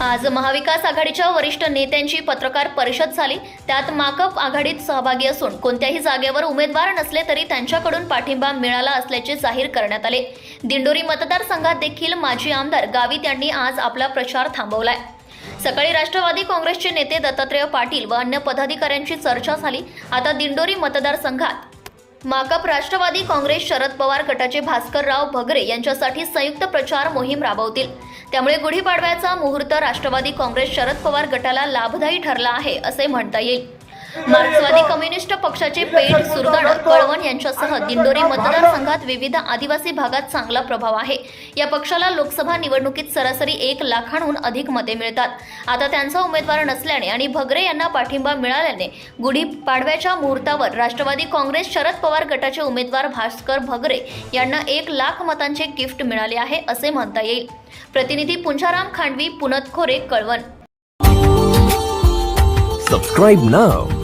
आज महाविकास आघाडीच्या वरिष्ठ नेत्यांची पत्रकार परिषद झाली. त्यात माकप आघाडीत सहभागी असून कोणत्याही जागेवर उमेदवार नसले तरी त्यांच्याकडून पाठिंबा मिळाला असल्याचे जाहीर करण्यात आले. दिंडोरी मतदारसंघात देखील माजी आमदार गावित यांनी आज आपला प्रचार थांबवलाय. सकाळी राष्ट्रवादी काँग्रेसचे नेते दत्तात्रेय पाटील व अन्य पदाधिकाऱ्यांची चर्चा झाली. आता दिंडोरी मतदारसंघात माकप राष्ट्रवादी काँग्रेस शरद पवार गटाचे भास्करराव भगरे यांच्यासाठी संयुक्त प्रचार मोहीम राबवतील. त्यामुळे गुढीपाडव्याचा मुहूर्त राष्ट्रवादी काँग्रेस शरद पवार गटाला लाभदायी ठरला आहे असे म्हणता येईल. मार्क्सवादी कम्युनिस्ट पक्षाचे पेठ सुरगाण कळवण यांच्यासह दिंडोरी मतदारसंघात विविध आदिवासी भागात चांगला प्रभाव आहे. या पक्षाला लोकसभा निवडणुकीत सरासरी एक लाखांहून अधिक मते मिळतात. आता त्यांचा उमेदवार नसल्याने आणि भगरे यांना पाठिंबा मिळाल्याने गुढी पाडव्याच्या मुहूर्तावर राष्ट्रवादी काँग्रेस शरद पवार गटाचे उमेदवार भास्कर भगरे यांना एक लाख मतांचे गिफ्ट मिळाले आहे असे म्हणता येईल. प्रतिनिधी पुंजाराम खांडवी पुनत खोरे कळवण. Subscribe now